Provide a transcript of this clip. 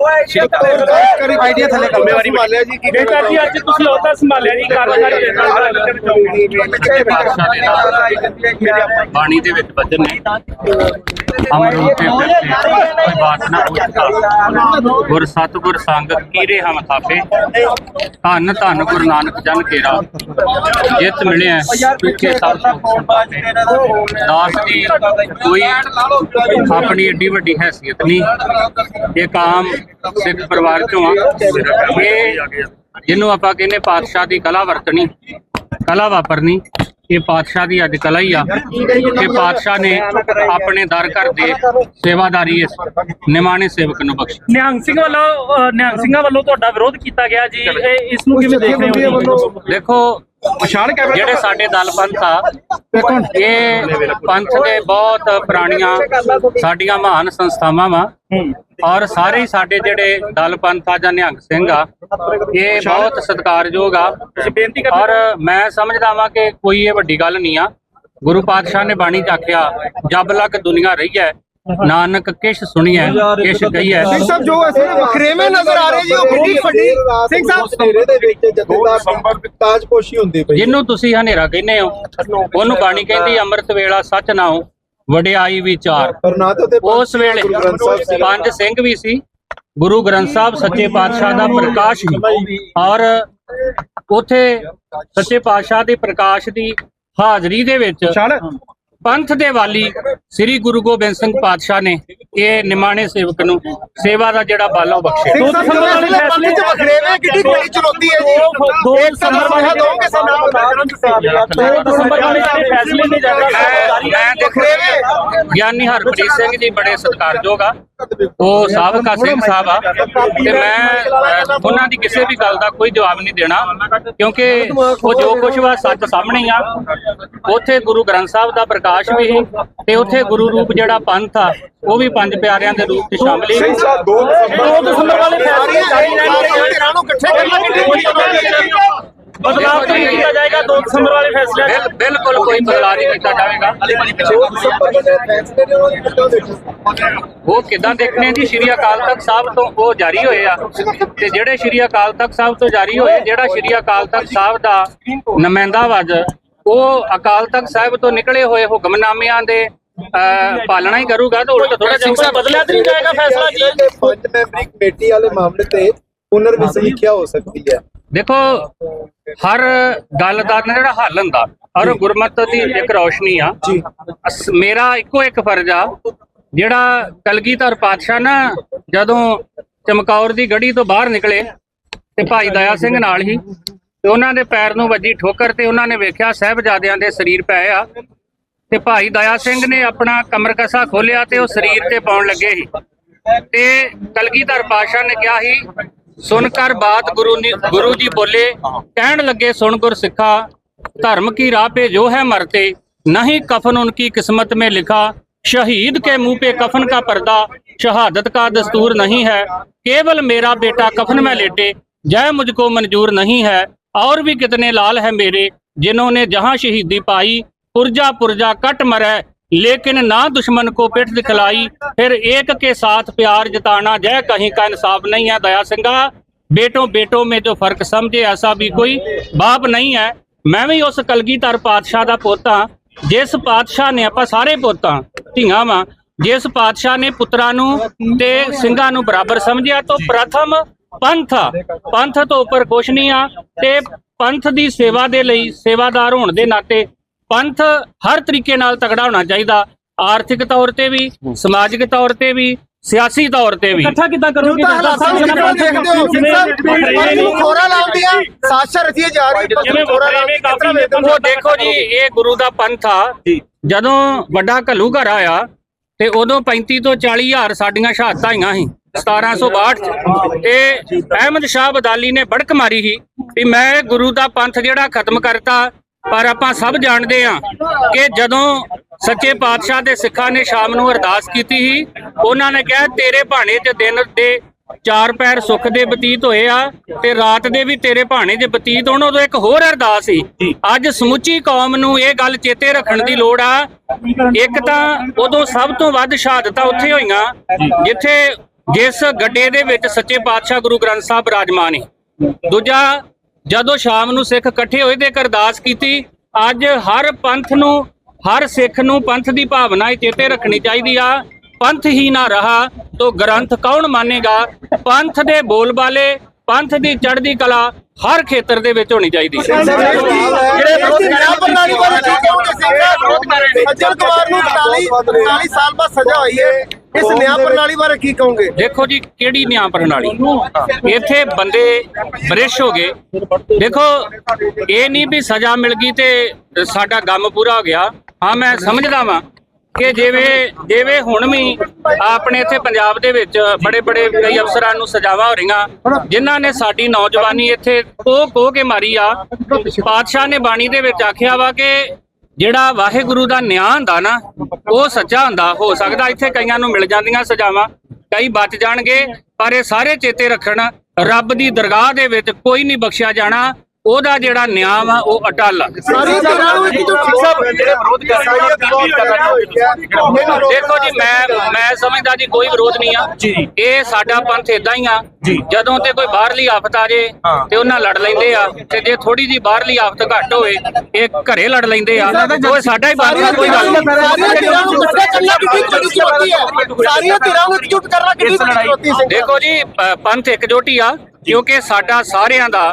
Idea ਥੱਲੇ ਜ਼ਿੰਮੇਵਾਰੀ ਸੰਭਾਲਿਆ ਜੀ ਕੀ ਬੇਟਾ ਜੀ ਅੱਜ ਤੁਸੀਂ ਉਹਦਾ ਸੰਭਾਲਿਆ ਜੀ ਕਾਰਜਕਾਰੀ ਦੇ ਨਾਲ ਬਾਣੀ ਦੇ ਵਿੱਚ ਵਚਨ ਨੇ ਅਮਰ ਰੂਪੇ ਬਿਰਤੇ ਕੋਈ ਬਾਤ ਨਾ ਪੁੱਛਦਾ ਗੁਰ ਸਤਿਗੁਰ ਸੰਗ ਕੀਰੇ ਹਮ ਥਾਪੇ ਧੰਨ ਧੰਨ ਗੁਰੂ ਨਾਨਕ ਜਨ ਕੇਰਾ। ਜਿਤ ਮਿਲਿਆ ਪਿੱਛੇ ਸਭ ਦਾਸ ਦੀ ਕੋਈ ਆਪਣੀ ਏਡੀ ਵੱਡੀ ਹੈਸੀਅਤ ਨਹੀਂ। ਇਹ ਕਾਮ ਸਿੱਖ ਪਰਿਵਾਰ ਚੋਂ ਆ। ਇਹ ਜਿਹਨੂੰ ਆਪਾਂ ਕਹਿੰਦੇ ਪਾਤਸ਼ਾਹ ਦੀ ਕਲਾ ਵਰਤਣੀ ਕਲਾ ਵਾਪਰਨੀ ਇਹ ਪਾਤਸ਼ਾਹ ਦੀ ਅੱਜ ਕਲਾ ਹੀ ਆ। ਤੇ ਪਾਤਸ਼ਾਹ ਨੇ ਆਪਣੇ ਦਰ ਘਰ ਦੇ ਸੇਵਾਦਾਰੀ ਇਸ ਨਿਮਾਣੇ ਸੇਵਕ ਨੂੰ ਬਖਸ਼ੀ। ਨਿਹੰਗ ਸਿੰਘ ਵੱਲੋਂ ਨਿਹੰਗ ਸਿੰਘਾਂ ਵੱਲੋਂ ਤੁਹਾਡਾ ਵਿਰੋਧ ਕੀਤਾ ਗਿਆ ਜੀ। ਇਹ ਇਸ ਨੂੰ ਕਿਵੇਂ ਦੇਖਦੇ ਹੋ? ਜੀ? ਦੇਖੋ ਜਿਹੜੇ ਸਾਡੇ ਦਲ ਪੰਥ ਆ ਇਹ ਪੰਥ ਦੇ ਬਹੁਤ ਪੁਰਾਣੀਆਂ ਸਾਡੀਆਂ ਮਹਾਨ ਸੰਸਥਾਵਾਂ ਵਾ ਔਰ ਸਾਰੇ ਸਾਡੇ ਜਿਹੜੇ ਦਲ ਪੰਥ ਆ ਜਾਂ ਨਿਹੰਗ ਸਿੰਘ ਆ ਇਹ ਬਹੁਤ ਸਤਿਕਾਰਯੋਗ ਆ। ਔਰ ਮੈਂ ਸਮਝਦਾ ਵਾਂ ਕਿ ਕੋਈ ਇਹ ਵੱਡੀ ਗੱਲ ਨਹੀਂ ਆ। ਗੁਰੂ ਪਾਤਸ਼ਾਹ ਨੇ ਬਾਣੀ ਚ ਆਖਿਆ ਜਬ ਲਕ ਦੁਨੀਆ ਰਹੀ ਹੈ ਨਾਨਕ ਕਿਛ ਸੁਣੀਐ ਕਿਛ ਕਹੀਐ। ਸਿੰਘ ਸਾਹਿਬ ਜੋ ਅਸੀਂ ਵਖਰੇਵੇਂ ਨਜ਼ਰ ਆ ਰਹੇ ਜੀ ਉਹ ਕਿੰਨੀ ਵੱਡੀ ਸਿੰਘ ਸਾਹਿਬ। ਸਵੇਰੇ ਦੇ ਵਿੱਚ ਜਥੇਦਾਰ ਸੰਪਰਕ ਤਾਜਪੋਸ਼ੀ ਹੁੰਦੀ ਪਈ ਜਿਹਨੂੰ ਤੁਸੀਂ ਹਨੇਰਾ ਕਹਿੰਦੇ ਹੋ ਉਹਨੂੰ ਬਾਣੀ ਕਹਿੰਦੀ ਅੰਮ੍ਰਿਤ ਵੇਲਾ ਸੱਚ ਨਾਉ ਵਡਿਆਈ ਵਿਚਾਰ। ਉਸ ਵੇਲੇ। ਪੰਜ ਸਿੰਘ ਵੀ ਸੀ ਗੁਰੂ ਗ੍ਰੰਥ ਸਾਹਿਬ ਸੱਚੇ ਪਾਤਸ਼ਾਹ ਦਾ ਪ੍ਰਕਾਸ਼ ਸੀ। ਔਰ ਉਥੇ ਸੱਚੇ ਪਾਤਸ਼ਾਹ ਦੇ ਪ੍ਰਕਾਸ਼ ਦੀ ਹਾਜ਼ਰੀ ਦੇ ਵਿੱਚ ਪੰਥ ਦੇ ਵਾਲੀ ਸ੍ਰੀ ਗੁਰੂ ਗੋਬਿੰਦ ਸਿੰਘ ਪਾਤਸ਼ਾਹ ਨੇ ਇਹ ਨਿਮਾਣੇ ਸੇਵਕ ਨੂੰ ਸੇਵਾ ਦਾ ਜਿਹੜਾ ਬਾਲੋ ਬਖਸ਼ਿਆ। ਜੋ ਇਸ ਵੇਲੇ ਪੰਥ ਚ ਵਖਰੇਵੇਂ ਕਿੰਨੀ ਵੱਡੀ ਚੁਣੌਤੀ ਹੈ ਜੀ। ਦੋ ਇੱਕ ਤਾਂ ਸੁਨੇਹਾ ਦੋਗੇ ਸਾਨੂੰ ਮੈਂ ਦੇਖੋ ਗਿਆਨੀ ਹਰਪ੍ਰੀਤ ਸਿੰਘ ਜੀ ਬੜੇ ਸਤਿਕਾਰਯੋਗ ਆ। ਉਹ ਸਾਬਕਾ ਸਿੰਘ ਸਾਹਿਬ ਆ। ਤੇ ਮੈਂ ਉਹਨਾਂ ਦੀ ਕਿਸੇ ਵੀ ਗੱਲ ਦਾ ਕੋਈ ਜਵਾਬ ਨਹੀਂ ਦੇਣਾ ਕਿਉਂਕਿ ਉਹ ਜੋ ਕੁਝ ਵਾ ਸੱਚ ਸਾਹਮਣੇ ਹੀ ਆ। ਉੱਥੇ ਗੁਰੂ ਗ੍ਰੰਥ ਸਾਹਿਬ ਦਾ ਪ੍ਰਕਾਸ਼ ਵੀ ਸੀ ਤੇ ਉੱਥੇ ਗੁਰੂ ਰੂਪ ਜਿਹੜਾ ਪੰਥ ਆ ਉਹ ਵੀ ਪੰਜ ਪਿਆਰਿਆਂ ਦੇ ਰੂਪ ਚ ਸ਼ਾਮਲ ਦੋ ਦੋ ਦਸੰਬਰ ਵਾਲੇ ਫੈਸਲੇ ਜਾਰੀ ਰਹਿਣਗੇ ਨੂੰ ਇਕੱਠੇ ਕਰਨਾ ਕਿੰਨੀ ਵੱਡੀ ਚੁਣੌਤੀ ਹੈ ਜੀ ਬਦਲਾਅ ਤਾਂ ਨਹੀਂ ਕੀਤਾ ਜਾਏਗਾ ਦੋ ਦਸੰਬਰ ਵਾਲੇ ਫੈਸਲੇ ਬਿਲ- ਬਿਲਕੁਲ ਕੋਈ ਬਦਲਾਅ ਨਹੀਂ ਕੀਤਾ ਜਾਵੇਗਾ। ਉਹ ਕਿੱਦਾਂ ਦੇਖੋ ਉਹ ਕਿਦਾਂ ਦੇਖਣੇ? ਜੀ? ਸ਼੍ਰੀ ਅਕਾਲ ਤਖਤ ਸਾਹਿਬ ਤੋਂ ਉਹ ਜਾਰੀ ਹੋਏ ਆ। ਤੇ ਜਿਹੜੇ ਸ਼੍ਰੀ ਅਕਾਲ ਤਖਤ ਸਾਹਿਬ ਤੋਂ ਜਾਰੀ ਹੋਏ ਜਿਹੜਾ ਸ਼੍ਰੀ ਅਕਾਲ ਤਖਤ ਸਾਹਿਬ ਦਾ ਨੁਮਾਇੰਦਾ ਵਜ ਉਹ ਅਕਾਲ ਤਖਤ ਸਾਹਿਬ ਤੋਂ ਨਿਕਲੇ ਹੋਏ ਹੁਕਮਨਾਮਿਆਂ ਦੇ ਪਾਲਣਾ ਹੀ ਕਰੂਗਾ ਤਾਂ ਉਲਟ ਥੋੜਾ ਜਿਹਾ ਬਦਲਿਆ ਤਾਂ ਨਹੀਂ ਜਾਏਗਾ ਫੈਸਲਾ ਜੀ? ਪੰਜ ਮੈਂਬਰੀ ਕਮੇਟੀ ਵਾਲੇ ਮਾਮਲੇ ਤੇ ਪੁਨਰ ਵਿਸਮੀਖਿਆ ਹੋ ਸਕਦੀ ਹੈ। ਦੇਖੋ ਹਰ ਗੱਲ ਦਾ ਨਾ ਜਿਹੜਾ ਹੱਲ ਹੁੰਦਾ ਔਰ ਗੁਰਮਤਿ ਦੀ ਇੱਕ ਰੌਸ਼ਨੀ ਆ। ਅਸ- ਮੇਰਾ ਇੱਕੋ ਇੱਕ ਫਰਜ਼ ਆ ਜਿਹੜਾ ਕਲਗੀਧਰ ਪਾਤਸ਼ਾਹ ਨਾ ਜਦੋਂ ਚਮਕੌਰ ਦੀ ਗੜੀ ਤੋਂ ਬਾਹਰ ਨਿਕਲੇ ਤੇ ਭਾਈ ਦਇਆ ਸਿੰਘ ਨਾਲ ਹੀ ਤੇ ਉਹਨਾਂ ਦੇ ਪੈਰ ਨੂੰ ਵੱਜੀ ਠੋਕਰ ਤੇ ਉਹਨਾਂ ਨੇ ਵੇਖਿਆ ਸਹਿਬਜ਼ਾਦਿਆਂ ਦੇ ਸਰੀਰ ਪਏ ਆ ਤੇ ਭਾਈ ਦਇਆ ਸਿੰਘ ਨੇ ਆਪਣਾ ਕਮਰ ਕਸਾ ਖੋਲਿਆ ਤੇ ਉਹ ਸਰੀਰ ਤੇ ਪਾਉਣ ਲੱਗੇ ਸੀ। ਤੇ ਕਲਗੀਧਰ ਪਾਤਸ਼ਾਹ ਨੇ ਕਿਹਾ ਸੀ ਸੁਣ ਕਰ ਬਾਤ ਗੁਰੂ ਨੀ- ਗੁਰੂ ਜੀ ਬੋਲੇ ਕਹਿਣ ਲੱਗੇ ਸੁਣ ਗੁਰ ਸਿੱਖਾ धर्म की राह पे जो है मरते नहीं कफन उनकी किस्मत में लिखा शहीद के मुंह पे कफन का पर्दा शहादत का दस्तूर नहीं है केवल मेरा बेटा कफन में लेटे जय मुझको मंजूर नहीं है और भी कितने लाल है मेरे जिन्होंने जहां शहीदी पाई पुरजा पुरजा कट मरे लेकिन ना दुश्मन को पिठ दिखलाई फिर एक के साथ प्यार जताना जय कहीं का इंसाफ नहीं है दया सिंगा बेटों बेटों में जो फर्क समझे ऐसा भी कोई बाप नहीं है ਮੈਂ ਵੀ ਉਸ ਕਲਗੀਧਰ ਪਾਤਸ਼ਾਹ ਦਾ ਪੁੱਤ ਹਾਂ ਜਿਸ ਪਾਤਸ਼ਾਹ ਨੇ ਆਪਾਂ ਸਾਰੇ ਪੁੱਤ ਹਾਂ ਧੀਆਂ ਵਾਂ ਜਿਸ ਪਾਤਸ਼ਾਹ ਨੇ ਪੁੱਤਰਾਂ ਨੂੰ ਤੇ ਸਿੰਘਾਂ ਨੂੰ ਬਰਾਬਰ ਸਮਝਿਆ ਤਾਂ ਪ੍ਰਥਮ ਪੰਥ ਆ। ਪੰਥ ਤੋਂ ਉੱਪਰ ਕੁਛ ਨਹੀਂ ਆ ਤੇ ਪੰਥ ਦੀ ਸੇਵਾ ਦੇ ਲਈ ਸੇਵਾਦਾਰ ਹੋਣ ਦੇ ਨਾਤੇ ਪੰਥ ਹਰ ਤਰੀਕੇ ਨਾਲ ਤਗੜਾ ਹੋਣਾ ਚਾਹੀਦਾ ਆਰਥਿਕ ਤੌਰ ਤੇ ਵੀ ਸਮਾਜਿਕ ਤੌਰ ਤੇ ਵੀ ਸਿਆਸੀ ਤੌਰ ਤੇ ਵੀ। ਇਕੱਠਾ ਕਿੱਦਾਂ ਕਰੋਗੇ? ਉਹ ਦੇਖੋ ਜੀ ਇਹ ਗੁਰੂ ਦਾ ਪੰਥ ਆ। ਜਦੋਂ ਵੱਡਾ ਘੱਲੂ ਘਰ ਆਇਆ ਤੇ ਉਦੋਂ 35 ਤੋਂ 40 ਹਜ਼ਾਰ ਸਾਡੀਆਂ ਸ਼ਹਾਦਤਾਂ ਆਈਆਂ ਸੀ 1762 ਚ। ਤੇ ਅਹਿਮਦ ਸ਼ਾਹ ਬਦਾਲੀ ਨੇ ਬੜਕ ਮਾਰੀ ਸੀ ਵੀ ਮੈਂ ਗੁਰੂ ਦਾ ਪੰਥ ਜਿਹੜਾ ਖਤਮ ਕਰਤਾ ਪਰ ਆਪਾਂ ਸਭ ਜਾਣਦੇ ਆ ਕਿ ਜਦੋਂ ਸੱਚੇ ਪਾਤਸ਼ਾਹ ਦੇ ਸਿੱਖਾਂ ਨੇ ਸ਼ਾਮ ਨੂੰ ਅਰਦਾਸ ਕੀਤੀ ਸੀ, ਉਹਨਾਂ ਨੇ ਕਿਹਾ, ਤੇਰੇ ਭਾਣੇ ਤੇ ਦਿਨ ਦੇ ਚਾਰ ਪੈਰ ਸੁੱਖ ਦੇ ਬਤੀਤ ਹੋਏ ਆ ਤੇ ਰਾਤ ਦੇ ਵੀ ਤੇਰੇ ਭਾਣੇ 'ਚ ਬਤੀਤ ਹੋਣ। ਉਦੋਂ ਇੱਕ ਹੋਰ ਅਰਦਾਸ ਸੀ, ਅੱਜ ਸਮੁੱਚੀ ਕੌਮ ਨੂੰ ਇਹ ਗੱਲ ਚੇਤੇ ਰੱਖਣ ਦੀ ਲੋੜ ਆ। ਇੱਕ ਤਾਂ ਉਦੋਂ ਸਭ ਤੋਂ ਵੱਧ ਸ਼ਹਾਦਤਾਂ ਉੱਥੇ ਹੋਈਆਂ, ਜਿੱਥੇ ਜਿਸ ਗੱਡੇ ਦੇ ਵਿੱਚ ਸੱਚੇ ਪਾਤਸ਼ਾਹ ਗੁਰੂ ਗ੍ਰੰਥ ਸਾਹਿਬ ਰਾਜਮਾਨ ਨੇ ਦੂਜਾ ਜਦੋਂ ਸ਼ਾਮ ਨੂੰ ਸਿੱਖ ਇਕੱਠੇ ਹੋਏ ਤੇ ਇੱਕ ਅਰਦਾਸ ਕੀਤੀ ਅੱਜ ਹਰ ਪੰਥ ਨੂੰ ਹਰ ਸਿੱਖ ਨੂੰ ਪੰਥ ਦੀ ਭਾਵਨਾ ਚੇਤੇ ਰੱਖਣੀ ਚਾਹੀਦੀ ਆ। ਪੰਥ ਹੀ ਨਾ ਰਹਾ ਤੋ ਗ੍ਰੰਥ ਕੌਣ ਮੰਨੇਗਾ? ਪੰਥ ਦੇ ਬੋਲ ਬਾਲੇ ਪੰਥ ਦੀ ਚੜ੍ਹਦੀ ਕਲਾ ਹਰ ਖੇਤਰ ਦੇ ਵਿੱਚ ਹੋਣੀ ਚਾਹੀਦੀ। ਹੈ ਜਿਹੜੇ ਨਿਆਂ ਪ੍ਰਣਾਲੀ ਬਾਰੇ ਕੀ ਕਹੋਗੇ ਸਿੰਘ ਸਾਹਿਬ ਸੱਜਣ ਕੁਮਾਰ ਨੂੰ 41 41 ਸਾਲ ਬਾਅਦ ਸਜ਼ਾ ਹੋਈ ਹੈ। ਇਸ ਨਿਆਂ ਪ੍ਰਣਾਲੀ ਬਾਰੇ ਕੀ ਕਹੋਗੇ? ਦੇਖੋ ਜੀ ਕਿਹੜੀ ਨਿਆਂ ਪ੍ਰਣਾਲੀ? ਇੱਥੇ ਬੰਦੇ ਬ੍ਰਿਸ਼ ਹੋ ਗਏ। ਦੇਖੋ ਇਹ ਨਹੀਂ ਵੀ ਸਜ਼ਾ ਮਿਲ ਗਈ ਤੇ ਸਾਡਾ ਗਮ ਪੂਰਾ ਹੋ ਗਿਆ। ਹਾਂ ਮੈਂ ਸਮਝਦਾ ਵਾਂ ਕਿ ਜਿਵੇਂ ਜਿਵੇਂ ਹੁਣ ਵੀ ਆਪਣੇ ਇੱਥੇ ਪੰਜਾਬ ਦੇ ਵਿੱਚ ਬੜੇ ਬੜੇ ਕਈ ਅਫਸਰਾਂ ਨੂੰ ਸਜ਼ਾਵਾਂ ਹੋ ਰਹੀਆਂ ਜਿਨ੍ਹਾਂ ਨੇ ਸਾਡੀ ਨੌਜਵਾਨੀ ਇੱਥੇ ਕੋਹ ਕੋਹ ਕੇ ਮਾਰੀ ਆ। ਪਾਤਸ਼ਾਹ ਨੇ ਬਾਣੀ ਦੇ ਵਿੱਚ ਆਖਿਆ ਵਾ ਕਿ ਜਿਹੜਾ ਵਾਹਿਗੁਰੂ ਦਾ ਨਿਆਂ ਹੁੰਦਾ ਨਾ, ਉਹ ਸੱਚਾ ਹੁੰਦਾ, ਹੋ ਸਕਦਾ ਇੱਥੇ ਕਈਆਂ ਨੂੰ ਮਿਲ ਜਾਂਦੀਆਂ ਸਜ਼ਾਵਾਂ, ਕਈ ਬਚ ਜਾਣਗੇ, ਪਰ ਇਹ ਸਾਰੇ ਚੇਤੇ ਰੱਖਣ, ਰੱਬ ਦੀ ਦਰਗਾਹ ਦੇ ਵਿੱਚ ਕੋਈ ਨਹੀਂ ਬਖਸ਼ਿਆ ਜਾਣਾ ਉਹਦਾ ਜਿਹੜਾ ਨਿਆਂ ਵਾ ਉਹ ਅਟਲ ਆ। ਇੱਕ ਜੁਟ ਦੇਖੋ ਜੀ ਮੈਂ ਮੈਂ ਸਮਝਦਾ ਜੀ ਕੋਈ ਵਿਰੋਧ ਨਹੀਂ ਆ। ਇਹ ਸਾਡਾ ਪੰਥ ਇਦਾਂ ਹੀ ਆ। ਜਦੋਂ ਤੇ ਕੋਈ ਬਾਹਰਲੀ ਆਫਤ ਆ ਜੇ ਤੇ ਉਹਨਾਂ ਲੜ ਲੈਂਦੇ ਆ ਤੇ ਜੇ ਥੋੜੀ ਜੀ ਬਾਹਰਲੀ ਆਫਤ ਘੱਟ ਹੋਵੇ ਇਹ ਘਰੇ ਲੜ ਲੈਂਦੇ ਆ। ਉਹ ਸਾਡਾ ਹੀ ਪੰਥ ਕੋਈ ਗੱਲ ਨਹੀਂ। ਦੇਖੋ ਜੀ ਪੰਥ ਇਕਜੁੱਟ ਹੀ ਆ ਕਿਉਂਕਿ ਸਾਡਾ ਸਾਰਿਆਂ ਦਾ